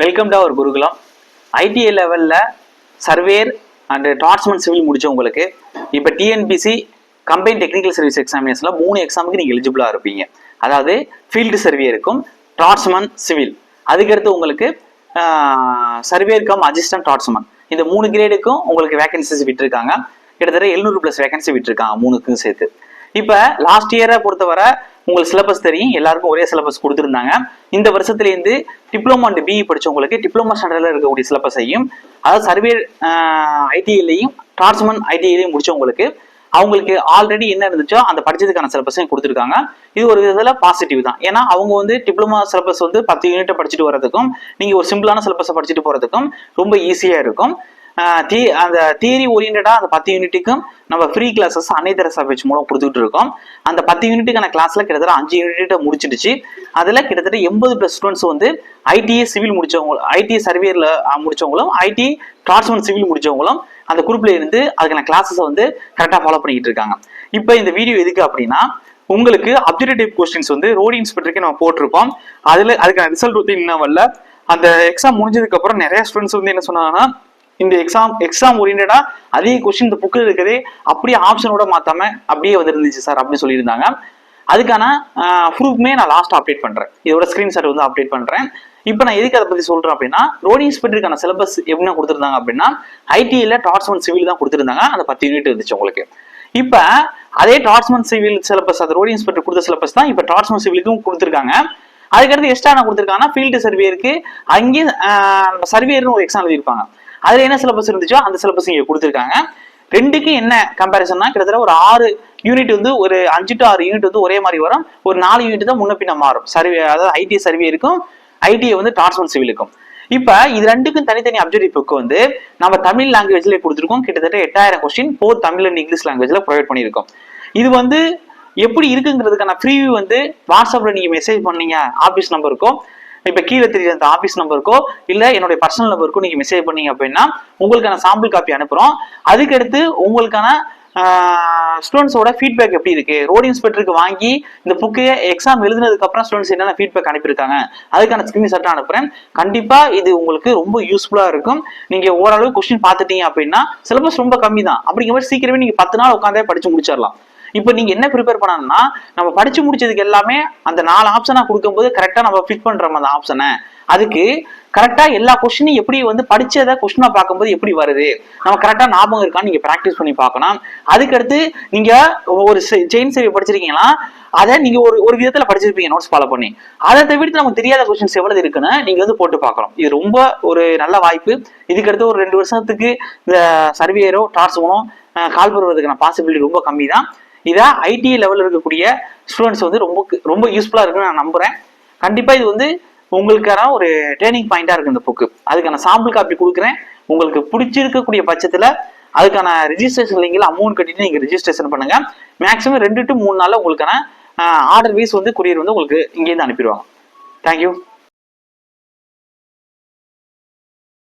Welcome to our Gurukulam. ITI லெவலில் சர்வேர் and டாட்ஸ்மன் civil முடிச்சவங்களுக்கு இப்போ டிஎன்பிசி கம்பைன் டெக்னிக்கல் சர்வீஸ் எக்ஸாமினேஷனில் மூணு எக்ஸாமுக்கு நீங்கள் எலிஜிபிளாக இருப்பீங்க. அதாவது ஃபீல்டு சர்வே இருக்கும் டாட்ஸ்மன் சிவில் அதுக்கடுத்து உங்களுக்கு சர்வேர் கம் அசிஸ்டன்ட் டாட்ஸ்மன் இந்த மூணு கிரேடுக்கும் உங்களுக்கு வேகன்சிஸ் விட்டுருக்காங்க. கிட்டத்தட்ட எழுநூறு ப்ளஸ் வேகன்சி விட்டுருக்காங்க மூணுக்கும் சேர்த்து. இப்போ லாஸ்ட் இயரை பொறுத்தவரை உங்களுக்கு சிலபஸ் தெரியும். எல்லாருக்கும் ஒரே சிலபஸ் கொடுத்துருந்தாங்க. இந்த வருஷத்துலேருந்து டிப்ளமோ அண்ட் பிஇ படிச்சவங்களுக்கு டிப்ளமோ ஸ்டாண்டர்டில் இருக்கக்கூடிய சிலபஸையும் அதாவது சர்வே ஐடிஐலையும் டிரான்ஸ்மன் ஐடிஐலையும் முடித்தவங்களுக்கு அவங்களுக்கு ஆல்ரெடி என்ன இருந்துச்சோ அந்த படிச்சதுக்கான சிலபஸையும் கொடுத்துருக்காங்க. இது ஒரு விதத்தில் பாசிட்டிவ் தான். ஏன்னா அவங்க வந்து டிப்ளமா சிலபஸ் வந்து பத்து யூனிட்டை படிச்சுட்டு வரதுக்கும் நீங்கள் ஒரு சிம்பிளான சிலபஸை படிச்சுட்டு போகிறதுக்கும் ரொம்ப ஈஸியாக இருக்கும். தீ அந்த தியரி ஓரியன்டாக அந்த பத்து யூனிட்டுக்கும் நம்ம ஃப்ரீ கிளாஸஸ் அன்னை தெரசா மூலம் கொடுத்துட்டு இருக்கோம். அந்த பத்து யூனிட்டுக்கான கிளாஸில் கிட்டத்தட்ட அஞ்சு யூனிட்டை முடிச்சிடுச்சு. அதில் கிட்டத்தட்ட எண்பது ப்ளஸ் ஸ்டூடெண்ட்ஸ் வந்து ஐடிஏ சிவில் முடிச்சவங்க ஐடிஏ சர்வேயரில் முடிச்சவங்களும் ஐடி டிரான்ஸ்மன் சிவில் முடிச்சவங்களும் அந்த குரூப்பில் இருந்து அதுக்கான கிளாஸஸை வந்து கரெக்டாக ஃபாலோ பண்ணிக்கிட்டு இருக்காங்க. இப்போ இந்த வீடியோ எதுக்கு அப்படின்னா உங்களுக்கு அப்ஜெக்டிவ் கொஸ்டின்ஸ் வந்து ரோடு இன்ஸ்பெக்டருக்கு நம்ம போட்டிருப்போம் அதில் அதுக்கான ரிசல்ட் வந்து இன்னும் வரல. அந்த எக்ஸாம் முடிஞ்சதுக்கப்புறம் நிறைய ஸ்டூடெண்ட்ஸ் வந்து என்ன சொன்னாங்கன்னா இந்த எக்ஸாம் எக்ஸாம் ஓரியன்டா அதே கொஸ்டின் இந்த புக்கில் இருக்கிறதே அப்படியே ஆப்ஷனோட மாத்தாம அப்படியே வந்துருந்துச்சு சார் அப்படின்னு சொல்லியிருந்தாங்க. அதுக்கான ப்ரூஃப்மே நான் லாஸ்ட் அப்டேட் பண்றேன். இதோட ஸ்கிரீன்ஷாட் வந்து அப்டேட் பண்றேன். இப்போ நான் எதுக்கு அதை பத்தி சொல்றேன் அப்படின்னா ரோட் இன்ஸ்பெக்டருக்கான சிலபஸ் எப்படின்னா கொடுத்துருந்தாங்க அப்படின்னா ஐடியில் டாட்ஸ்மன் சிவில் தான் கொடுத்துருந்தாங்க. அந்த பத்து யூனிட் இருந்துச்சு உங்களுக்கு. இப்போ அதே டாட்ஸ்மன் சிவில் சிலபஸ் அது ரோடு இன்ஸ்பெக்டர் கொடுத்த சிலபஸ் தான் இப்போ டாட்ஸ்மன் சிவிலுக்கும் கொடுத்துருக்காங்க. அதுக்கடுத்து எக்ஸ்ட்ரா என்ன கொடுத்துருக்காங்கன்னா ஃபீல்டு சர்வேருக்கு அங்கே சர்வேர்னு ஒரு எக்ஸாம் எழுதியிருப்பாங்க. அதுல என்ன சிலபஸ் இருந்துச்சோ அந்த சிலபஸ் இங்க கொடுத்துருக்காங்க. ரெண்டுக்கு என்ன கம்பேரிசன்னா கிட்டத்தட்ட ஒரு ஆறு யூனிட் வந்து ஒரு அஞ்சு டு ஆறு யூனிட் வந்து ஒரே மாதிரி வரும். ஒரு நாலு யூனிட் தான் முன்ன பின்ன மாறும். சர்வே அதாவது ஐடி சர்வே இருக்கும். ஐடிஐ வந்து டாட்ஸ்மன் சிவிலுக்கும் இப்ப இது ரெண்டுக்கும் தனித்தனி அப்ஜெக்டிவ் புக் வந்து நம்ம தமிழ் லாங்குவேஜ்ல கொடுத்துருக்கோம். கிட்டத்தட்ட எட்டாயிரம் question for Tamil and English லாங்குவேஜ்ல ப்ரொவைட் பண்ணியிருக்கோம். இது வந்து எப்படி இருக்குங்கிறதுக்கான ப்ரீவியூ வந்து வாட்ஸ்அப்ல நீங்க மெசேஜ் பண்ணீங்க. ஆபீஸ் நம்பருக்கும் இப்ப கீழே தெரியுற அந்த ஆபீஸ் நம்பருக்கோ இல்ல என்னுடைய பர்சனல் நம்பருக்கோ நீங்க மெசேஜ் பண்ணீங்க அப்படின்னா உங்களுக்கான சாம்பிள் காப்பி அனுப்புறோம். அதுக்கடுத்து உங்களுக்கான ஸ்டூடெண்ட்ஸோட ஃபீட்பேக் எப்படி இருக்கு? ரோடு இன்ஸ்பெக்டருக்கு வாங்கி இந்த புக்கு எக்ஸாம் எழுதுனதுக்கு அப்புறம் ஸ்டூடெண்ட்ஸ் என்னென்ன ஃபீட்பேக் அனுப்பியிருக்காங்க? அதுக்கான ஸ்கிரீன்ஷாட் அனுப்புறேன். கண்டிப்பா இது உங்களுக்கு ரொம்ப யூஸ்ஃபுல்லா இருக்கும். நீங்க ஓரளவு கொஸ்டின் பார்த்துட்டீங்க அப்படின்னா சிலபஸ் ரொம்ப கம்மி தான் அப்படிங்கிற மாதிரி சீக்கிரமே நீங்க பத்து நாள் உட்காந்தே படிச்சு முடிச்சிடலாம். இப்போ நீங்க என்ன ப்ரிப்பேர் பண்ணணும்னா நம்ம படிச்சு முடிச்சதுக்கு எல்லாமே அந்த நாலு ஆப்ஷனா கொடுக்கும்போது கரெக்டா நம்ம ஃபிட் பண்றோம் அந்த ஆப்ஷனை அதுக்கு கரெக்டா எல்லா கொஷினையும் எப்படி வந்து படிச்சதை கொஸ்டினா பார்க்கும்போது எப்படி வருது? நம்ம கரெக்டா ஞாபகம் இருக்கான்னு நீங்க ப்ராக்டிஸ் பண்ணி பார்க்கணும். அதுக்கடுத்து நீங்க ஒரு செயின் சேவை படிச்சிருக்கீங்களா? அதை நீங்க ஒரு ஒரு விதத்துல படிச்சிருப்பீங்க நோட்ஸ் ஃபாலோ பண்ணி. அதை தவிர்த்து நமக்கு தெரியாத கொஸ்டின்ஸ் எவ்வளவு இருக்குன்னு நீங்க வந்து போட்டு பார்க்கலாம் இது ரொம்ப ஒரு நல்ல வாய்ப்பு. இதுக்கடுத்து ஒரு ரெண்டு வருஷத்துக்கு இந்த சர்வேயரோ டார்ஸுமோ கால் பெறுவதற்கான பாசிபிலிட்டி ரொம்ப கம்மி தான் இதை ஐடி லெவலில் இருக்கக்கூடிய ஸ்டூடெண்ட்ஸ் வந்து ரொம்ப ரொம்ப யூஸ்ஃபுல்லாக இருக்குன்னு நான் நம்புகிறேன் கண்டிப்பாக இது வந்து உங்களுக்கான ஒரு ட்ரைனிங் பாயிண்டாக இருக்கு இந்த புக்கு அதுக்கான சாம்பிள் காப்பி கொடுக்குறேன். உங்களுக்கு பிடிச்சிருக்கக்கூடிய பட்சத்தில் அதுக்கான ரிஜிஸ்ட்ரேஷன் லிங்கில் அமௌண்ட் கட்டிட்டு நீங்கள் ரிஜிஸ்ட்ரேஷன் பண்ணுங்கள் மேக்ஸிமம் ரெண்டு டு மூணு நாளில் உங்களுக்கான ஆர்டர் வீஸ் வந்து கொரியர் வந்து உங்களுக்கு இங்கேருந்து அனுப்பிடுவாங்க. தேங்க்யூ